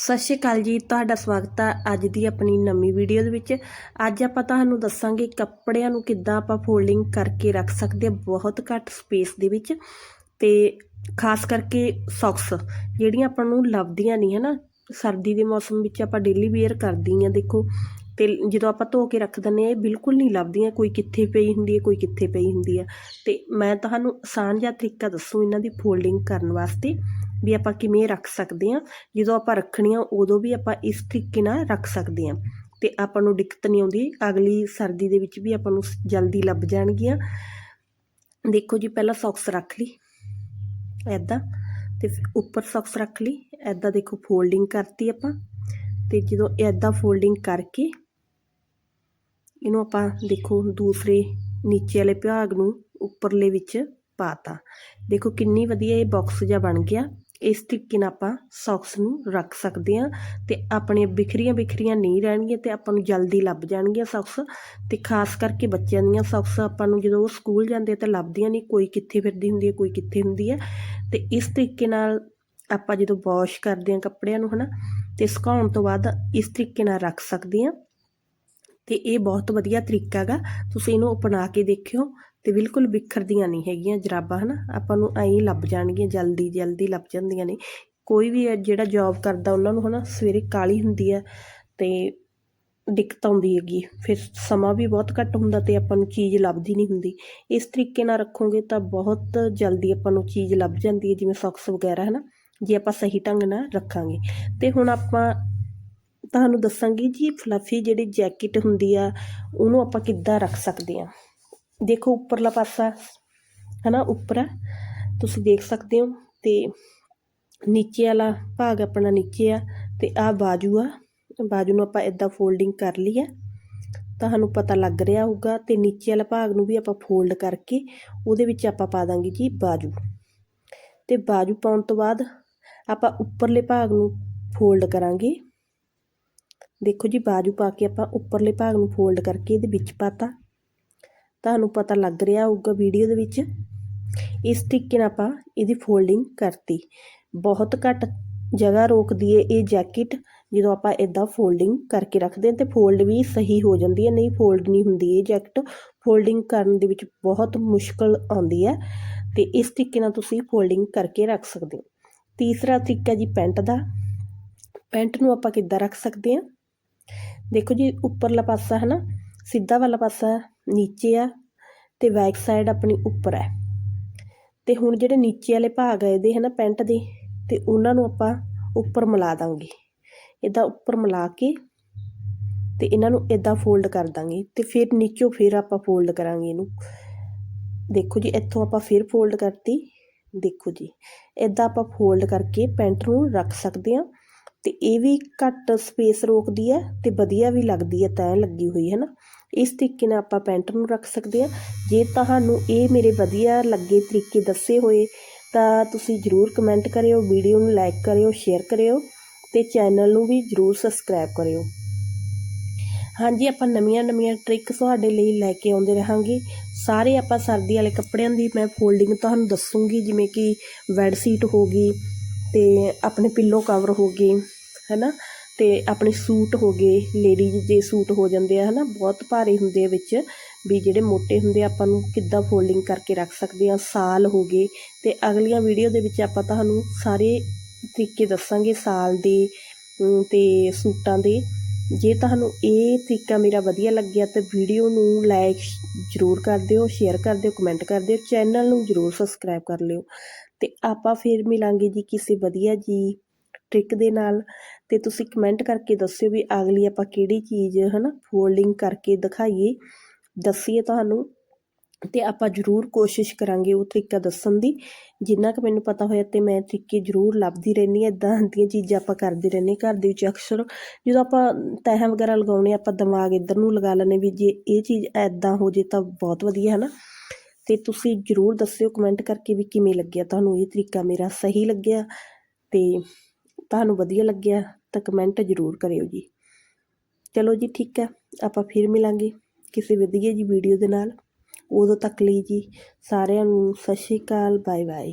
ਸਤਿ ਸ਼੍ਰੀ ਅਕਾਲ ਜੀ, ਤੁਹਾਡਾ ਸਵਾਗਤ ਹੈ ਅੱਜ ਦੀ ਆਪਣੀ ਨਵੀਂ ਵੀਡੀਓ ਦੇ ਵਿੱਚ। ਅੱਜ ਆਪਾਂ ਤੁਹਾਨੂੰ ਦੱਸਾਂਗੇ ਕੱਪੜਿਆਂ ਨੂੰ ਕਿੱਦਾਂ ਆਪਾਂ ਫੋਲਡਿੰਗ ਕਰਕੇ ਰੱਖ ਸਕਦੇ ਹਾਂ ਬਹੁਤ ਘੱਟ ਸਪੇਸ ਦੇ ਵਿੱਚ ਤੇ ਖਾਸ ਕਰਕੇ ਸੌਕਸ ਜਿਹੜੀਆਂ ਆਪਾਂ ਨੂੰ ਲੱਭਦੀਆਂ ਨਹੀਂ ਹੈ ਨਾ ਸਰਦੀ ਦੇ ਮੌਸਮ ਵਿੱਚ ਆਪਾਂ ਡੇਲੀ ਵੇਅਰ ਕਰਦੀਆਂ ਦੇਖੋ। ਤੇ ਜਦੋਂ ਆਪਾਂ ਧੋ ਕੇ ਰੱਖ ਦਿੰਦੇ ਆ ਇਹ ਬਿਲਕੁਲ ਨਹੀਂ ਲੱਭਦੀਆਂ, ਕੋਈ ਕਿੱਥੇ ਪਈ ਹੁੰਦੀ ਹੈ, ਕੋਈ ਕਿੱਥੇ ਪਈ ਹੁੰਦੀ ਹੈ। ਤੇ ਮੈਂ ਤੁਹਾਨੂੰ ਆਸਾਨ ਜਿਹਾ ਤਰੀਕਾ ਦੱਸੂ ਇਹਨਾਂ ਦੀ ਫੋਲਡਿੰਗ ਕਰਨ ਵਾਸਤੇ। ਵੀ ਆਪਾਂ ਕਿਵੇਂ ਰੱਖ ਸਕਦੇ ਹਾਂ, ਜਦੋਂ ਆਪਾਂ ਰੱਖਣੀ ਆ, ਉਦੋਂ ਵੀ ਆਪਾਂ ਇਸ ਤਰੀਕੇ ਨਾਲ ਰੱਖ ਸਕਦੇ ਹਾਂ। ਤੇ ਆਪਾਂ ਨੂੰ ਦਿੱਕਤ ਨਹੀਂ ਆਉਂਦੀ, ਅਗਲੀ ਸਰਦੀ ਦੇ ਵਿੱਚ ਵੀ ਆਪਾਂ ਨੂੰ ਜਲਦੀ ਲੱਭ ਜਾਣਗੀਆਂ। ਦੇਖੋ ਜੀ, ਪਹਿਲਾਂ ਸੌਕਸ ਰੱਖ ਲਈ ਐਦਾਂ ਤੇ ਉੱਪਰ ਸੌਕਸ ਰੱਖ ਲਈ ਐਦਾਂ ਦੇਖੋ ਫੋਲਡਿੰਗ ਕਰਤੀ ਆਪਾਂ। ਤੇ ਜਦੋਂ ਐਦਾਂ ਫੋਲਡਿੰਗ ਕਰਕੇ, ਇਹਨੂੰ ਆਪਾਂ ਦੇਖੋ ਦੂਸਰੇ ਨੀਚੇ ਵਾਲੇ ਭਾਗ ਨੂੰ ਉੱਪਰਲੇ ਵਿੱਚ ਪਾਤਾ। ਦੇਖੋ ਕਿੰਨੀ ਵਧੀਆ ਇਹ ਬਾਕਸ ਜਿਹਾ ਬਣ ਗਿਆ। ਇਸ ਤਰੀਕੇ ਨਾਲ ਆਪਾਂ ਸੌਕਸ ਨੂੰ ਰੱਖ ਸਕਦੇ ਹਾਂ ਤੇ ਆਪਣੀਆਂ ਬਿਖਰੀਆਂ ਬਿਖਰੀਆਂ ਨਹੀਂ ਰਹਿਣਗੀਆਂ ਤੇ ਆਪਾਂ ਨੂੰ ਜਲਦੀ ਲੱਭ ਜਾਣਗੀਆਂ ਸੌਕਸ ਤੇ ਖਾਸ ਕਰਕੇ ਬੱਚਿਆਂ ਦੀਆਂ ਸੌਕਸ ਆਪਾਂ ਨੂੰ ਜਦੋਂ ਉਹ ਸਕੂਲ ਜਾਂਦੇ ਤਾਂ ਲੱਭਦੀਆਂ ਨਹੀਂ, ਕੋਈ ਕਿੱਥੇ ਫਿਰਦੀ ਹੁੰਦੀ ਹੈ, ਕੋਈ ਕਿੱਥੇ ਹੁੰਦੀ ਹੈ ਤੇ ਇਸ ਤਰੀਕੇ ਨਾਲ ਆਪਾਂ ਜਦੋਂ ਵਾਸ਼ ਕਰਦੇ ਹਾਂ ਕੱਪੜਿਆਂ ਨੂੰ ਹਨਾ ਤੇ ਸੁਕਾਉਣ ਤੋਂ ਬਾਅਦ ਇਸ ਤਰੀਕੇ ਨਾਲ ਰੱਖ ਸਕਦੇ ਹਾਂ ਤੇ ਇਹ ਬਹੁਤ ਵਧੀਆ ਤਰੀਕਾ ਹੈਗਾ, ਤੁਸੀਂ ਇਹਨੂੰ ਅਪਣਾ ਕੇ ਦੇਖਿਓ ਤੇ ਬਿਲਕੁਲ ਬਿਖਰਦੀਆਂ ਨਹੀਂ ਹੈਗੀਆਂ ਜਰਾਬਾਂ, ਹਨਾ? ਆਪਾਂ ਨੂੰ ਐਂ ਲੱਭ ਜਾਣਗੀਆਂ, ਜਲਦੀ ਜਲਦੀ ਲੱਭ ਜਾਂਦੀਆਂ ਨੇ। ਕੋਈ ਵੀ ਜਿਹੜਾ ਜੌਬ ਕਰਦਾ ਉਹਨਾਂ ਨੂੰ, ਹਨਾ, ਸਵੇਰੇ ਕਾਲੀ ਹੁੰਦੀ ਆ ਤੇ ਦਿੱਕਤ ਆਉਂਦੀ ਹੈਗੀ। ਫਿਰ ਸਮਾਂ ਵੀ ਬਹੁਤ ਘੱਟ ਹੁੰਦਾ ਤੇ ਆਪਾਂ ਨੂੰ ਚੀਜ਼ ਲੱਭਦੀ ਨਹੀਂ ਹੁੰਦੀ। ਇਸ ਤਰੀਕੇ ਨਾਲ ਰੱਖੋਗੇ ਤਾਂ ਬਹੁਤ ਜਲਦੀ ਆਪਾਂ ਨੂੰ ਚੀਜ਼ ਲੱਭ ਜਾਂਦੀ ਹੈ, ਜਿਵੇਂ ਸੌਕਸ ਵਗੈਰਾ, ਹਨਾ? ਜੇ ਆਪਾਂ ਸਹੀ ਢੰਗ ਨਾਲ ਰੱਖਾਂਗੇ। ਤੇ ਹੁਣ ਆਪਾਂ ਤੁਹਾਨੂੰ ਦੱਸਾਂਗੇ ਜੀ ਫਲਫੀ ਜਿਹੜੀ ਜੈਕਟ ਹੁੰਦੀ ਆ, ਉਹਨੂੰ ਆਪਾਂ ਕਿੱਦਾਂ ਰੱਖ ਸਕਦੇ ਆ ਦੇਖੋ ਉੱਪਰਲਾ ਪਾਸਾ, ਹਨਾ, ਉੱਪਰ ਆ। ਤੁਸੀਂ ਦੇਖ ਸਕਦੇ ਹੋ ਤੇ ਨੀਚੇ ਵਾਲਾ ਭਾਗ ਆਪਣਾ ਨੀਚੇ ਆ ਤੇ ਆ ਬਾਜੂ ਆ। ਬਾਜੂ ਨੂੰ ਆਪਾਂ ਇਦਾਂ ਫੋਲਡਿੰਗ ਕਰ ਲਈ ਆ। ਤੁਹਾਨੂੰ ਪਤਾ ਲੱਗ ਰਿਹਾ ਹੋਊਗਾ ਤੇ ਨੀਚੇ ਵਾਲਾ ਭਾਗ ਨੂੰ ਵੀ ਆਪਾਂ ਫੋਲਡ ਕਰਕੇ ਉਹਦੇ ਵਿੱਚ ਆਪਾਂ ਪਾ ਦਾਂਗੇ ਜੀ ਬਾਜੂ। ਤੇ ਬਾਜੂ ਪਾਉਣ ਤੋਂ ਬਾਅਦ ਆਪਾਂ ਉੱਪਰਲੇ ਭਾਗ ਨੂੰ ਫੋਲਡ ਕਰਾਂਗੇ। ਦੇਖੋ ਜੀ, ਬਾਜੂ ਪਾ ਕੇ ਆਪਾਂ ਉੱਪਰਲੇ ਭਾਗ ਨੂੰ ਫੋਲਡ ਕਰਕੇ ਇਹਦੇ ਵਿੱਚ ਪਾਤਾ। ਤੁਹਾਨੂੰ ਪਤਾ ਲੱਗ ਰਿਹਾ ਹੋਊਗਾ ਵੀਡੀਓ ਦੇ ਵਿੱਚ। ਇਸ ਤਰੀਕੇ ਨਾਲ ਆਪਾਂ ਇਹਦੀ ਫੋਲਡਿੰਗ ਕਰਤੀ। ਬਹੁਤ ਘੱਟ ਜਗ੍ਹਾ ਰੋਕਦੀ ਏ ਇਹ ਜੈਕਟ ਜਦੋਂ ਆਪਾਂ ਇਦਾਂ ਫੋਲਡਿੰਗ ਕਰਕੇ ਰੱਖਦੇ ਹਾਂ ਤੇ ਫੋਲਡ ਵੀ ਸਹੀ ਹੋ ਜਾਂਦੀ ਹੈ, ਨਹੀਂ ਫੋਲਡ ਨਹੀਂ ਹੁੰਦੀ ਇਹ ਜੈਕਟ ਫੋਲਡਿੰਗ ਕਰਨ ਦੇ ਵਿੱਚ ਬਹੁਤ ਮੁਸ਼ਕਲ ਆਉਂਦੀ ਹੈ ਤੇ ਇਸ ਤਰੀਕੇ ਨਾਲ ਤੁਸੀਂ ਫੋਲਡਿੰਗ ਕਰਕੇ ਰੱਖ ਸਕਦੇ ਹੋ। ਤੀਸਰਾ ਤਰੀਕਾ ਜੀ ਪੈਂਟ ਦਾ। ਪੈਂਟ ਨੂੰ ਆਪਾਂ ਕਿੱਦਾਂ ਰੱਖ ਸਕਦੇ ਹਾਂ? ਦੇਖੋ ਜੀ, ਉੱਪਰਲਾ ਪਾਸਾ ਹੈ ਨਾ ਸਿੱਧਾ ਵਾਲਾ ਪਾਸਾ ਨੀਚੇ ਆ ਤੇ ਬੈਕ ਸਾਈਡ ਆਪਣੀ ਉੱਪਰ ਹੈ। ਤੇ ਹੁਣ ਜਿਹੜੇ ਨੀਚੇ ਵਾਲੇ ਭਾਗ ਆ ਇਹਦੇ ਹੈ ਨਾ ਪੈਂਟ ਦੇ ਤੇ ਉਹਨਾਂ ਨੂੰ ਆਪਾਂ ਉੱਪਰ ਮਿਲਾ ਦਾਂਗੇ। ਇਦਾਂ ਉੱਪਰ ਮਿਲਾ ਕੇ ਤੇ ਇਹਨਾਂ ਨੂੰ ਇਦਾਂ ਫੋਲਡ ਕਰ ਦਾਂਗੇ ਤੇ ਫਿਰ ਨੀਚੋਂ ਫਿਰ ਆਪਾਂ ਫੋਲਡ ਕਰਾਂਗੇ ਇਹਨੂੰ। ਦੇਖੋ ਜੀ ਇੱਥੋਂ ਆਪਾਂ ਫਿਰ ਫੋਲਡ ਕਰਤੀ। ਦੇਖੋ ਜੀ ਇਦਾਂ ਆਪਾਂ ਫੋਲਡ ਕਰਕੇ ਪੈਂਟ ਨੂੰ ਰੱਖ ਸਕਦੇ ਹਾਂ। ਤੇ ਇਹ ਵੀ ਘੱਟ ਸਪੇਸ ਰੋਕਦੀ ਹੈ ਤੇ ਵਧੀਆ ਵੀ ਲੱਗਦੀ ਹੈ ਤੈਅ ਲੱਗੀ ਹੋਈ ਹੈ ਨਾ। ਇਸ ਤਰੀਕੇ ਨਾਲ ਆਪਾਂ ਪੈਂਟ ਨੂੰ ਰੱਖ ਸਕਦੇ ਹਾਂ। ਜੇ ਤੁਹਾਨੂੰ ਇਹ ਮੇਰੇ ਵਧੀਆ ਲੱਗੇ ਤਰੀਕੇ ਦੱਸੇ ਹੋਏ, ਤਾਂ ਤੁਸੀਂ ਜਰੂਰ ਕਮੈਂਟ ਕਰਿਓ ਵੀਡੀਓ ਨੂੰ ਲਾਈਕ ਕਰਿਓ ਸ਼ੇਅਰ ਕਰਿਓ ਤੇ ਚੈਨਲ ਨੂੰ ਵੀ ਜਰੂਰ ਸਬਸਕ੍ਰਾਈਬ ਕਰਿਓ। ਹਾਂਜੀ, ਆਪਾਂ ਨਵੀਆਂ ਨਵੀਆਂ ਟ੍ਰਿਕ ਤੁਹਾਡੇ ਲਈ ਲੈ ਕੇ ਆਉਂਦੇ ਰਹਾਂਗੇ। ਸਾਰੇ ਆਪਾਂ ਸਰਦੀ ਵਾਲੇ ਕੱਪੜਿਆਂ ਦੀ ਮੈਂ ਫੋਲਡਿੰਗ ਤੁਹਾਨੂੰ ਦੱਸੂਗੀ, ਜਿਵੇਂ ਕਿ ਬੈੱਡ ਸ਼ੀਟ ਹੋ ਗਈ ਤੇ ਆਪਣੇ ਪਿੱਲੋ ਕਵਰ ਹੋ ਗਏ, ਹੈਨਾ? ਅਤੇ ਆਪਣੇ ਸੂਟ ਹੋ ਗਏ ਲੇਡੀਜ਼ ਦੇ ਸੂਟ ਹੋ ਜਾਂਦੇ ਆ ਹੈ ਨਾ ਬਹੁਤ ਭਾਰੇ ਹੁੰਦੇ ਆ ਵਿੱਚ, ਵੀ ਜਿਹੜੇ ਮੋਟੇ ਹੁੰਦੇ ਆਪਾਂ ਨੂੰ ਕਿੱਦਾਂ ਫੋਲਡਿੰਗ ਕਰਕੇ ਰੱਖ ਸਕਦੇ ਹਾਂ ਸਾਲ ਹੋ ਗਏ ਅਤੇ ਅਗਲੀਆਂ ਵੀਡੀਓ ਦੇ ਵਿੱਚ ਆਪਾਂ ਤੁਹਾਨੂੰ ਸਾਰੇ ਤਰੀਕੇ ਦੱਸਾਂਗੇ ਸਾਲ ਦੇ ਅਤੇ ਸੂਟਾਂ ਦੇ। ਜੇ ਤੁਹਾਨੂੰ ਇਹ ਤਰੀਕਾ ਮੇਰਾ ਵਧੀਆ ਲੱਗਿਆ ਤਾਂ ਵੀਡੀਓ ਨੂੰ ਲਾਈਕ ਜ਼ਰੂਰ ਕਰ ਦਿਓ ਸ਼ੇਅਰ ਕਰ ਦਿਓ ਕਮੈਂਟ ਕਰ ਦਿਓ ਚੈਨਲ ਨੂੰ ਜ਼ਰੂਰ ਸਬਸਕ੍ਰਾਈਬ ਕਰ ਲਿਓ। ਅਤੇ ਆਪਾਂ ਫਿਰ ਮਿਲਾਂਗੇ ਜੀ ਕਿਸੇ ਵਧੀਆ ਜੀ ਟ੍ਰਿਕ ਦੇ ਨਾਲ ਤੇ ਤੁਸੀਂ ਕਮੈਂਟ ਕਰਕੇ ਦੱਸਿਓ ਵੀ ਅਗਲੀ ਆਪਾਂ ਕਿਹੜੀ ਚੀਜ਼, ਹਨਾ ਫੋਲਡਿੰਗ ਕਰਕੇ ਦਿਖਾਈਏ, ਦੱਸੀਏ ਤੁਹਾਨੂੰ ਤੇ ਆਪਾਂ ਜ਼ਰੂਰ ਕੋਸ਼ਿਸ਼ ਕਰਾਂਗੇ ਉਹ ਤਰੀਕਾ ਦੱਸਣ ਦੀ। ਜਿੰਨਾ ਕਿ ਮੈਨੂੰ ਪਤਾ ਹੋਇਆ ਤੇ ਮੈਂ ਤਰੀਕੇ ਜ਼ਰੂਰ ਲੱਭਦੀ ਰਹਿੰਦੀ ਹਾਂ ਇਦਾਂ ਦੀਆਂ ਚੀਜ਼ਾਂ ਆਪਾਂ ਕਰਦੇ ਰਹਿੰਦੇ ਘਰ ਦੇ ਵਿੱਚ ਅਕਸਰ। ਜਦੋਂ ਆਪਾਂ ਤਹਿ ਵਗੈਰਾ ਲਗਾਉਣੇ ਆਪਾਂ ਦਿਮਾਗ ਇੱਧਰ ਨੂੰ ਲਗਾ ਲੈਨੇ ਵੀ ਜੇ ਇਹ ਚੀਜ਼ ਐਦਾਂ ਹੋ ਜੇ ਤਾਂ ਬਹੁਤ ਵਧੀਆ ਹੈ ਨਾ ਤੇ ਤੁਸੀਂ ਜ਼ਰੂਰ ਦੱਸਿਓ ਕਮੈਂਟ ਕਰਕੇ ਵੀ ਕਿਵੇਂ ਲੱਗਿਆ ਤੁਹਾਨੂੰ ਇਹ ਤਰੀਕਾ ਮੇਰਾ, ਸਹੀ ਲੱਗਿਆ ਤੇ ਤੁਹਾਨੂੰ ਵਧੀਆ ਲੱਗਿਆ ਤਾਂ ਕਮੈਂਟ ਜ਼ਰੂਰ ਕਰਿਓ ਜੀ। ਚਲੋ ਜੀ ਠੀਕ ਹੈ, ਆਪਾਂ ਫਿਰ ਮਿਲਾਂਗੇ ਕਿਸੇ ਵਧੀਆ ਜੀ ਵੀਡੀਓ ਦੇ ਨਾਲ। ਉਦੋਂ ਤੱਕ ਲਈ ਜੀ ਸਾਰਿਆਂ ਨੂੰ ਸਤਿ ਸ਼੍ਰੀ ਅਕਾਲ ਬਾਏ ਬਾਏ